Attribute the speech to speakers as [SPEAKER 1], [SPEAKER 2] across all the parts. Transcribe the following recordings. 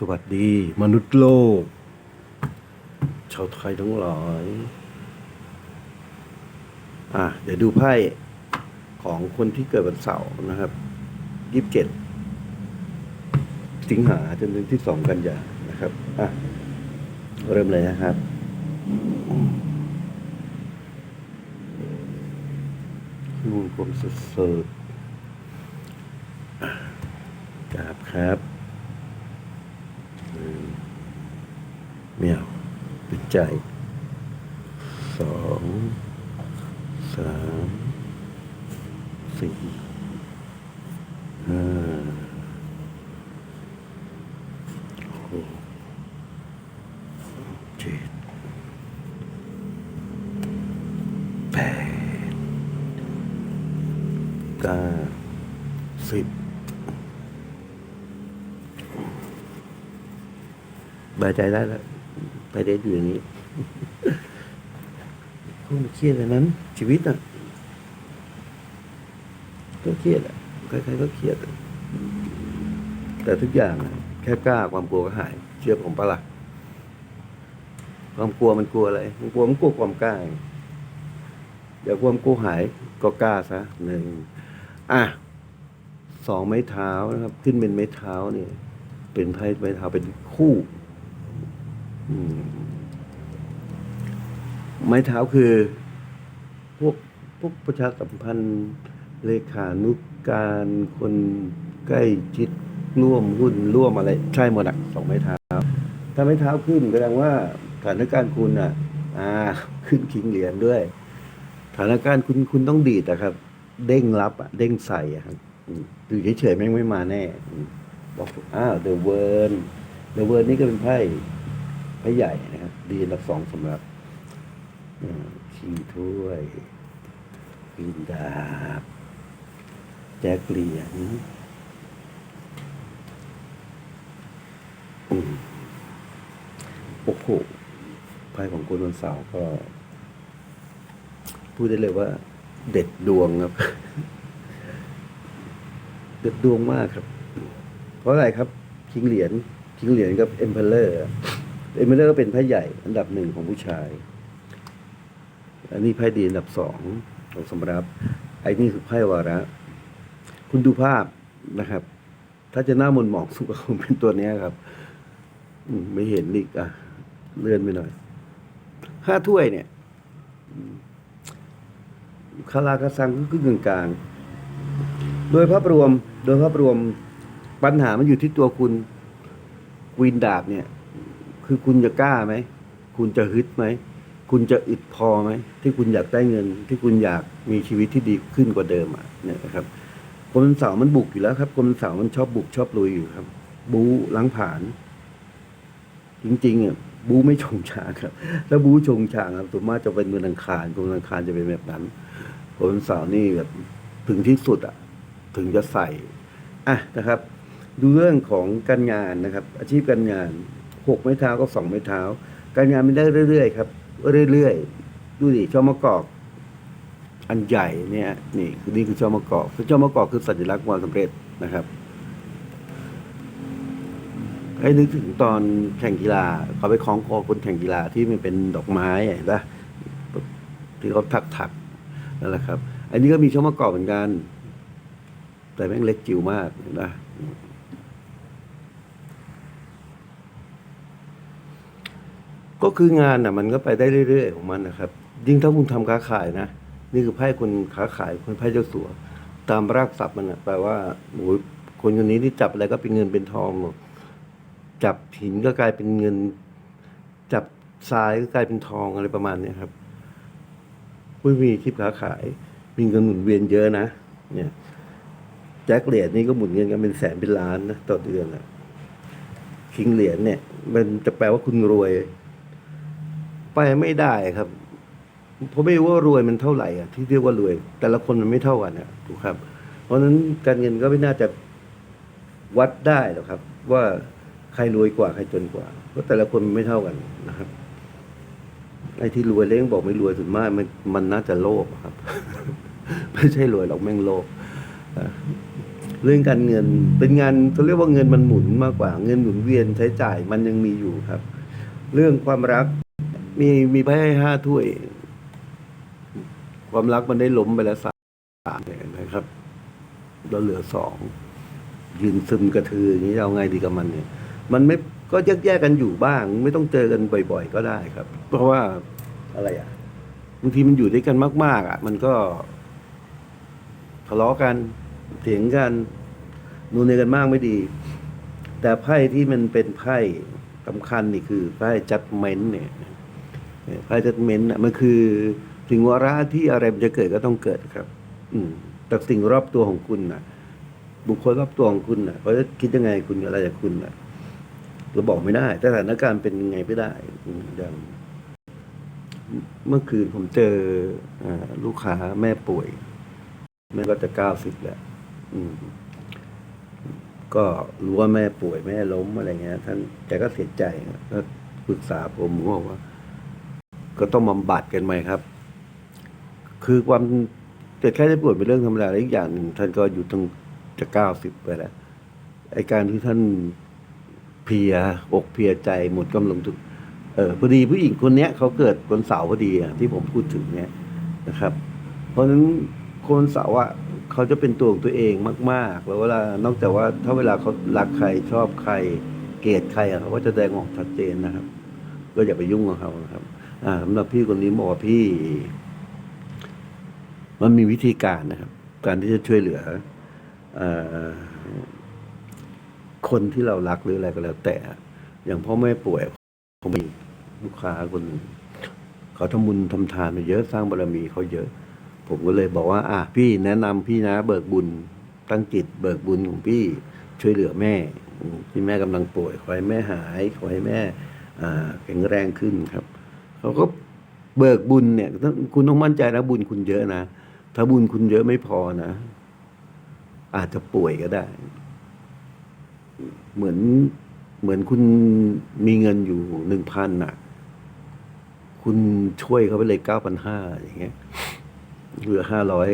[SPEAKER 1] สวัสดีมนุษย์โลก ชาวไทยทั้งหลาย อะ เดี๋ยวดูไพ่ของคนที่เกิดวันเสาร์นะครับยี่สิบเจ็ดสิงหาจนถึงที่สองกันยานะครับ อะ เริ่มเลยนะครับนูนกลมสุดๆกราบครับหนึ่งเมียวปิด ใจสองสามสี่ห้าหกเจ็ดแปดเก้าสิบบายใจได้แล้วไปได้อยู่อย่างนี้ คงเครียดเลยนั้น ชีวิตอะ ก็เครียดอะใครๆก็เครียด แต่ทุกอย่างอะแค่กล้าความกลัวก็หาย เชื่อผมปะล่ะความกลัวมันกลัวอะไรมันกลัวมันกลัวความกล้าไงเดี๋ยวความกลัวหายก็กล้าซะหนึ่งอะสองไม้เท้านะครับ ขึ้นเป็นไม้เท้าเนี่ย เป็นไพ่ไม้เท้าเป็นคู่ อืม ไม้เท้าคือ พวกพวกประชาสัมพันธ์เลขานุการคนใกล้ชิดร่วมหุ้นร่วมอะไร ใช่หมดอะสองไม้เท้า ถ้าไม้เท้าขึ้นแสดงว่าสถานการณ์คุณอะ อ่า ขึ้นคิงเหรียญด้วยสถานการณ์คุณคุณต้องดีดอะครับ เด้งรับอะเด้งใส่อะครับอยู่เฉยๆแม่งไม่มาแน่บอกอ้าวเดอะเวิร์นเดอะเวิร์นนี่ก็เป็นไพ่ไพ่ใหญ่นะครับ ดีอันดับสองสำหรับ ชิงถ้วยวินดาบ แจ็คเหรียญโอ้โหไพ่ของคุณวันเสาร์ก็ พูดได้เลยว่า เด็ดดวงครับ เด็ดดวงมากครับ เพราะอะไรครับคิงเหรียญคิงเหรียญกับเอ็มเพลเลอร์เอ็มเพลเลอร์ก็เป็นไพ่ใหญ่ อันดับหนึ่งของผู้ชาย อันนี้ไพ่ดีอันดับสองของสมรับไอ้นี่คือไพ่วาระ คุณดูภาพนะครับ ถ้าจะหน้ามนหมองสุกคงเป็นตัวนี้ครับไม่เห็นอีกอะ เลื่อนไปหน่อยห้าถ้วยเนี่ยคาราคาซังก็คือกึ่งกลาง โดยภาพรวม โดยภาพรวมปัญหามันอยู่ที่ตัวคุณวินดาบเนี่ย คือคุณจะกล้าไหม คุณจะฮึดไหม คุณจะอึดพอไหมที่คุณอยากได้เงิน ที่คุณอยากมีชีวิตที่ดีขึ้นกว่าเดิมอะเนี่ยนะครับคนเสาร์มันบุกอยู่แล้วครับ คนเสาร์มันชอบบุกชอบลุยอยู่ครับ บูล้างผ่าน จริงๆอะบูไม่ชงชางครับแล้วบูชงชางครับส่วนมากจะเป็นเมืออังคารคนวันอังคารจะเป็นแบบนั้นคนเสาร์นี่แบบถึงที่สุดอะ ถึงจะใส่อะนะครับ ดูเรื่องของการงานนะครับ อาชีพการงานหกไม้เท้าก็สองไม้เท้า การงานมันได้เรื่อยๆครับ เรื่อยๆ ดูดิช่อมะกอก อันใหญ่เนี่ยนี่คือนี่คือช่อมะกอกคือช่อมะกอกคือสัญลักษณ์ความสำเร็จนะครับให้นึกถึงตอนแข่งกีฬาเขาไปคล้องคอคนแข่งกีฬาที่มันเป็นดอกไม้เห็นปะที่เขาถักถักนั่นแหละครับ อันนี้ก็มีช่อมะกอกเหมือนกัน แต่แม่งเล็กจิ๋วมากเห็นปะ ก็คืองานน่ะมันก็ไปได้เรื่อย ๆ ของมันนะครับ ยิ่งถ้าคุณทำค้าขายนะ นี่คือไพ่คนค้าขายคนไพ่เจ้าสัว ตามรากศัพท์มันนะแปลว่าโอ้ยคนคนนี้ที่จับอะไรก็เป็นเงินเป็นทองหมดจับหินก็กลายเป็นเงิน จับทรายก็กลายเป็นทองอะไรประมาณเนี้ครับผู้มีอาชีพค้าขายมีเงินหมุนเวียนเยอะนะ เนี่ยแจ็คเหรียญนี่ก็หมุนเงินกันเป็นแสนเป็นล้านนะต่อเดือนอะคิงเหรียญเนี่ย มันจะแปลว่าคุณรวย ไปไม่ได้ครับเพราะไม่รู้ว่ารวยมันเท่าไหร่อะที่เรียกว่ารวย แต่ละคนมันไม่เท่ากันอะถูกครับ เพราะฉะนั้นการเงินก็ไม่น่าจะวัดได้หรอกครับ ว่าใครรวยกว่าใครจนกว่าเพราะแต่ละคนมันไม่เท่ากันนะครับไอ้ที่รวยเล้งบอกไม่รวยส่วนมากมันมันน่าจะโลภครับ ไม่ใช่รวยหรอกแม่งโลภเรื่องการเงินเป็นงานเขาเรียกว่าเงินมันหมุนมากกว่า เงินหมุนเวียนใช้จ่ายมันยังมีอยู่ครับ เรื่องความรัก มีมีไพ่ให้ห้าถ้วย ความรักมันได้ล้มไปแล้วสามเนี่ยนะครับ เราเหลือสองยืนซึมกระทืออย่างนี้เอาไงดีกับมันเนี่ย มันไม่ก็แยกแยกๆกันอยู่บ้าง ไม่ต้องเจอกันบ่อย ๆ ก็ได้ครับ เพราะว่าอะไรอะบางทีมันอยู่ด้วยกันมาก ๆ อะ มันก็ทะเลาะกันเถียงกันนูนเนกันมากไม่ดี แต่ไพ่ที่มันเป็นไพ่สำคัญนี่คือไพ่จัดเมนเนี่ย เนี่ยไพ่จัดเมนน่ะมันคือถึงวาระที่อะไรมันจะเกิดก็ต้องเกิดครับ อืมแต่สิ่งรอบตัวของคุณน่ะบุคคลรอบตัวของคุณน่ะเขาจะคิดยังไงคุณอะไรจากคุณน่ะเราบอกไม่ได้สถานการณ์เป็นยังไงไม่ได้อย่างเมื่อคืนผมเจออลูกค้าแม่ป่วย แม่ก็จะเก้าสิบแล้วก็รู้ว่าแม่ป่วยแม่ล้มอะไรเงี้ยท่านแกก็เสียใจก็ปรึกษาผมผมบอกว่า ก็ต้องบำบัดกันไหมครับ คือความเจ็บแค่ได้ป่วยเป็นเรื่องธรรมดาและอีกอย่างหนึ่งท่านก็อยู่ตั้งจะเก้าสิบไปแล้วไอการที่ท่านเพียอกเพียใจหมดกำลังทุกเออพอดีผู้หญิงคนเนี้ยเขาเกิดวันเสาร์พอดีอะที่ผมพูดถึงเนี่ยนะครับ เพราะฉะนั้นคนเสาร์อะเขาจะเป็นตัวของตัวเองมาก ๆ แล้วเวลานอกจากว่าถ้าเวลาเขารักใครชอบใครเกลียดใครอะเขาก็จะแสดงออกชัดเจนนะครับ ก็อย่าไปยุ่งกับเขานะครับ สำหรับพี่คนนี้บอกว่าพี่ มันมีวิธีการนะครับ การที่จะช่วยเหลืออคนที่เรารักหรืออะไรก็แล้ว แต่ อย่างพ่อแม่ป่วยผมมีลูกค้าคนหนึ่งเขาทำบุญทำทานมาเยอะสร้างบารมีเขาเยอะ ผมก็เลยบอกว่า อะพี่แนะนำพี่นะ เบิกบุญตั้งจิตเบิกบุญของพี่ช่วยเหลือแม่ ที่แม่กำลังป่วยขอให้แม่หายขอให้แม่แข็งแรงขึ้นครับ เขาก็เบิกบุญเนี่ยคุณต้องมั่นใจนะบุญคุณเยอะนะถ้าบุญคุณเยอะไม่พอนะ อาจจะป่วยก็ได้ เหมือนเหมือนคุณมีเงินอยู่หนึ่งพันน่ะ คุณช่วยเขาไปเลยเก้าพันห้าอย่างเงี้ยเหลือห้าร้อย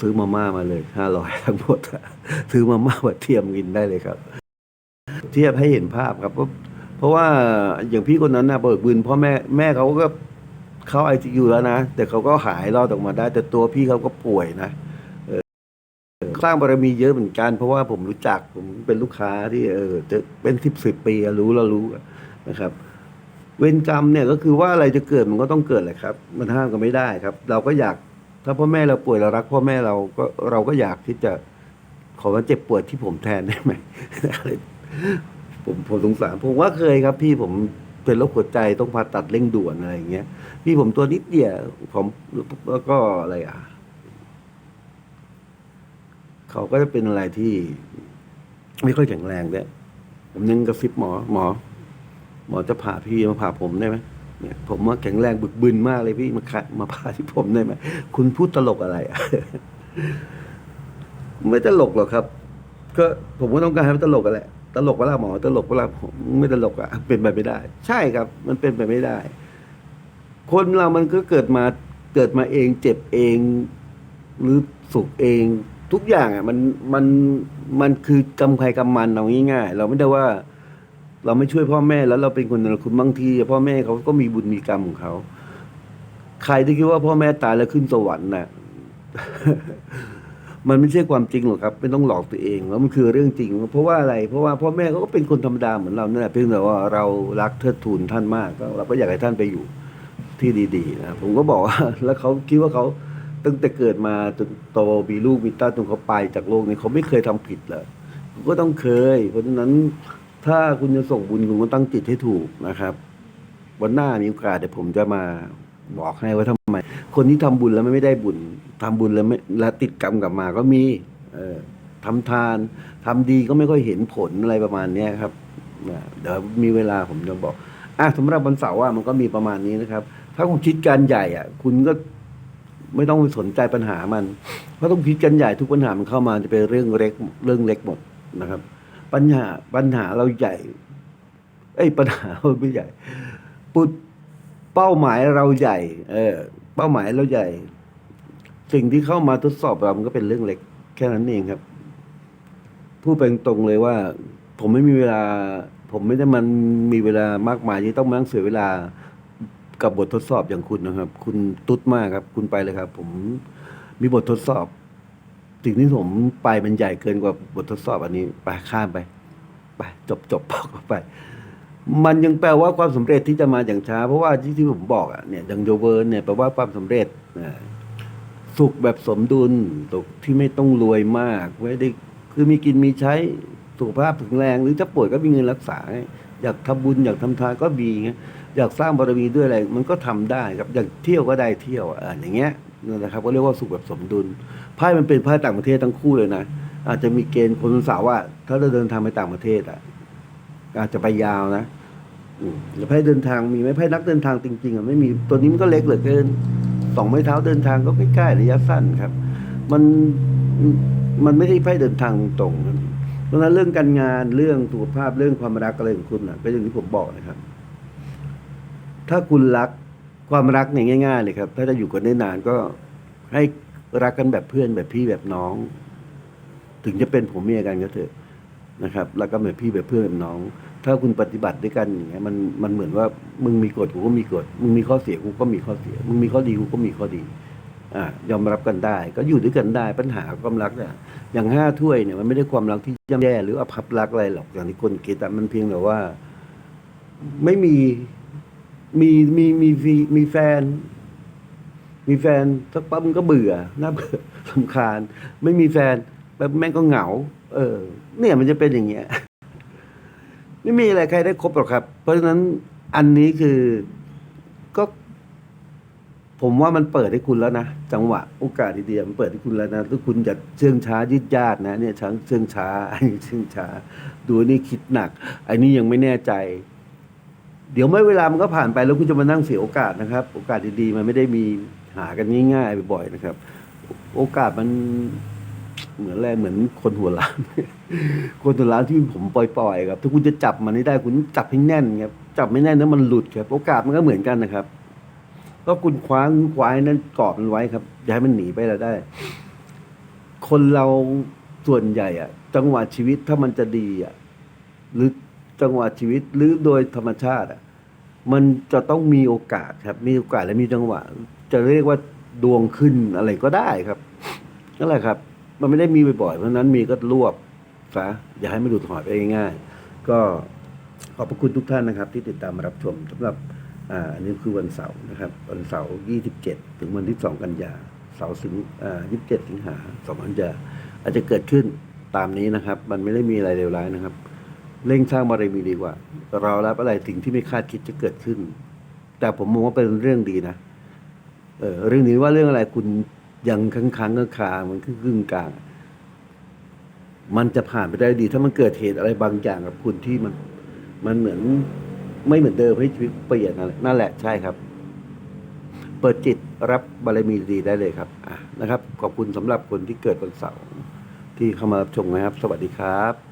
[SPEAKER 1] ซื้อมาม่ามาเลยห้าร้อยทั้งหมดซื้อมาม่ามาเทียมกินได้เลยครับ เทียบให้เห็นภาพครับเพรา เพราะว่าอย่างพี่คนนั้นนะเบิกบุญพ่อแม่แม่เขาก็เข้าไอซียูแล้วนะ แต่เขาก็หายรอดออกมาได้ แต่ตัวพี่เขาก็ป่วยนะสร้างบารมีเยอะเหมือนกัน เพราะว่าผมรู้จักผมเป็นลูกค้าที่เออจะเป็นสิบสิบปีรู้แล้วรู้นะครับ เวรกรรมเนี่ยก็คือว่าอะไรจะเกิดมันก็ต้องเกิดแหละครับ มันห้ามกันไม่ได้ครับ เราก็อยากถ้าพ่อแม่เราป่วยเรารัก พ่อแม่เราก็เราก็อยากที่จะขอมาเจ็บปวดที่ผมแทนได้ไหม ผมผมสงสารผมว่าเคยครับ พี่ผมเป็นโรคหัวใจต้องผ่าตัดเร่งด่วนอะไรอย่างเงี้ย พี่ผมตัวนิดเดียวผมแล้วก็อะไรอะ เขาก็จะเป็นอะไรที่ ไม่ค่อยแข็งแรงด้วยผมยังกระซิบหมอ หมอ หมอจะผ่าพี่มาผ่าผมได้ไหมเนี่ย ผมว่าแข็งแรงบึกบึนมากเลยพี่มาขะมาผ่าที่ผมได้ไหมคุณพูดตลกอะไรอะไม่ตลกหรอกครับ ก็ผมก็ต้องการให้มันตลกกันแหละ ตลกเวลาหมอตลกเวลาผมไม่ตลกอะเป็นไปไม่ได้ ใช่ครับ มันเป็นไปไม่ได้ คนเรามันก็เกิดมาเกิดมาเองเจ็บเอง หรือสุขเอง ทุกอย่างอะมันมันมันคือกรรมใครกรรมมันเอาง่ายๆเราไม่ได้ว่า เราไม่ช่วยพ่อแม่แล้วเราเป็นคนนรคุณบางทีพ่อแม่เขาก็มีบุญมีกรรมของเขาใครที่คิดว่าพ่อแม่ตายแล้วขึ้นสวรรค์น่ะ มันไม่ใช่ความจริงหรอกครับไม่ต้องหลอกตัวเองแล้วมันคือเรื่องจริง เพราะว่าอะไร เพราะว่าพ่อแม่เขาก็เป็นคนธรรมดาเหมือนเราเนี่ยเพียงแต่ว่าเรารักเทิดทูนท่านมากเราก็อยากให้ท่านไปอยู่ที่ดีๆนะผมก็บอกว่าแล้วเขาคิดว่าเขาตั้งแต่เกิดมาจนโตมีลูกมีต้าจนเขาไปจากโลกนี้เขาไม่เคยทำผิดเลยผมก็ต้องเคย เพราะฉะนั้นถ้าคุณจะส่งบุญคุณก็ตั้งจิตให้ถูกนะครับ วันหน้ามีโอกาสเดี๋ยวผมจะมาบอกให้ว่าทำไม คนที่ทำบุญแล้วไม่ได้บุญ ทำบุญแล้วไม่แล้วติดกรรมกลับมาก็มีเออทำทานทำดีก็ไม่ค่อยเห็นผลอะไรประมาณเนี้ยครับเดี๋ยวมีเวลาผมจะบอกอะสำหรับวันเสาร์ว่ามันก็มีประมาณนี้นะครับ ถ้าคุณคิดการใหญ่อะ คุณก็ไม่ต้องสนใจปัญหามัน เพราะต้องคิดกันใหญ่ทุกปัญหามันเข้ามาจะเป็นเรื่องเล็กเรื่องเล็กหมดนะครับ ปัญหาปัญหาเราใหญ่ เอ้ยปัญหาเราไม่ใหญ่ ปุดเป้าหมายเราใหญ่ เออ เป้าหมายเราใหญ่ สิ่งที่เข้ามาทดสอบเรามันก็เป็นเรื่องเล็กแค่นั้นเองครับ พูดไปตรงเลยว่า ผมไม่มีเวลา ผมไม่ได้มันมีเวลามากมายที่ต้องมานั่งเสียเวลากับบททดสอบอย่างคุณนะครับ คุณตุ๊ดมากครับ คุณไปเลยครับ ผมมีบททดสอบ สิ่งที่ผมไปมันใหญ่เกินกว่าบททดสอบอันนี้ไปข้ามไปไปจบจบพอไป มันยังแปลว่าความสำเร็จที่จะมาอย่างช้า เพราะว่าที่ที่ผมบอกอะเนี่ยอย่างโยเวิร์นเนี่ยแปลว่าความสำเร็จนะ สุขแบบสมดุลสุขที่ไม่ต้องรวยมากไม่ได้คือมีกินมีใช้สุขภาพแข็งแรง หรือถ้าป่วยก็มีเงินรักษา อยากทำบุญอยากทำทานก็มีอยากสร้างบารมีด้วยอะไร มันก็ทำได้ครับอยากเที่ยวก็ได้เที่ยวอะอย่างเงี้ยนะครับก็เรียกว่าสุขแบบสมดุลไพ่มันเป็นไพ่ต่างประเทศทั้งคู่เลยนะอาจจะมีเกณฑ์คนสาวว่า ถ้าเราเดินทางไปต่างประเทศอะอาจจะไปยาวนะอืไพ่เดินทางมีไหมไพ่นักเดินทางจริงๆอะไม่มีตัวนี้มันก็เล็กเหลือเกิน สองไม้เท้าเดินทางก็ใกล้ๆระยะสั้นครับ มันมันไม่ใช่ไพ่เดินทางตรงเพราะนั้นเรื่องการงานเรื่องสุขภาพเรื่องความรักอะไรของคุณอะก็นอย่างที่ผมบอกนะครับ ถ้าคุณรักความรักเนี่ยง่าย ๆ เลยครับ ถ้าจะอยู่กันได้นานก็ให้รักกันแบบเพื่อนแบบพี่แบบน้อง ถึงจะเป็นผมเมียกันก็เถอะนะครับ รักกันแบบพี่แบบเพื่อนแบบน้อง ถ้าคุณปฏิบัติด้วยกันอย่างเงี้ยมันมันเหมือนว่ามึงมีกฎกูก็มีกฎมึงมีข้อเสียกูก็มีข้อเสีย มึงมีข้อดีกูก็มีข้อดีอ่ายอมรับกันได้ ก็อยู่ด้วยกันได้ปัญหาความรักเนี่ยอย่างห้าถ้วยเนี่ยมันไม่ได้ความรักที่ย่ำแย่หรืออภัพรักอะไรหรอกอย่างที่คนคิดแต่มันเพียงแต่ว่า ไม่มีมีมีมีมีมีแฟน มีแฟนสักปั๊บมันก็เบื่อน่าเบื่อสำคาญ ไม่มีแฟนแบบแม่งก็เหงา เออ เนี่ยมันจะเป็นอย่างเงี้ย ไม่มีอะไรใครได้ครบหรอกครับ เพราะฉะนั้นอันนี้คือก็ ผมว่ามันเปิดให้คุณแล้วนะจังหวะโอกาสดีๆมันเปิดให้คุณแล้วนะถ้าคุณจะเชื่องช้ายืดยาดนะ เนี่ยช้างเชื่องช้าอันนี้เชื่องช้า ดูนี่คิดหนักอันนี้ยังไม่แน่ใจ เดี๋ยวเมื่อเวลามันก็ผ่านไปแล้วคุณจะมานั่งเสียโอกาสนะครับ โอกาสดีๆมันไม่ได้มีหากันง่ายๆบ่อยๆนะครับ โอกาสมันเหมือนอะไรเหมือนคนหัวล้าน คนหัวล้านที่ผมปล่อยๆครับถ้าคุณจะจับมันให้ได้คุณจับให้แน่นครับจับไม่แน่นแล้วมันหลุดครับโอกาสมันก็เหมือนกันนะครับก็คุณคว้าควาให้นั้นกอบมันไว้ครับอย่าให้มันหนีไปเราได้ คนเราส่วนใหญ่อะจังหวะชีวิตถ้ามันจะดีอะหรือจังหวะชีวิตหรือโดยธรรมชาติอะมันจะต้องมีโอกาสครับ มีโอกาสและมีจังหวะ จะเรียกว่าดวงขึ้นอะไรก็ได้ครับนั่นแหละครับ มันไม่ได้มีบ่อยๆเพราะฉะนั้นมีก็รวบ ซะอย่าให้มันหลุดหอยไปง่ายๆก็ขอบพระคุณทุกท่านนะครับ ที่ติดตามมารับชมสำหรับอ่าอันนี้คือวันเสาร์นะครับ วันเสาร์ 27 ถึงวันที่ 2 กันยา เสาร์สิงอ่า27 สิงหา2กันยาอาจจะเกิดขึ้นตามนี้นะครับ มันไม่ได้มีอะไรเลวร้ายนะครับ เร่งสร้างบารมีดีกว่า เรารับอะไรสิ่งที่ไม่คาดคิดจะเกิดขึ้น แต่ผมมองว่าเป็นเรื่องดีนะเออเรื่องนี้ว่าเรื่องอะไรคุณยังค้างค้างๆคามันครึ่งกลาง มันจะผ่านไปได้ดี ถ้ามันเกิดเหตุอะไรบางอย่างกับคุณที่มัน มันเหมือนไม่เหมือนเดิมให้ชีวิตเปลี่ยนอะไรนั่นแหละใช่ครับ เปิดจิตรับบารมีดีได้เลยครับอะนะครับ ขอบคุณสำหรับคนที่เกิดวันเสาร์ที่เข้ามารับชมนะครับ สวัสดีครับ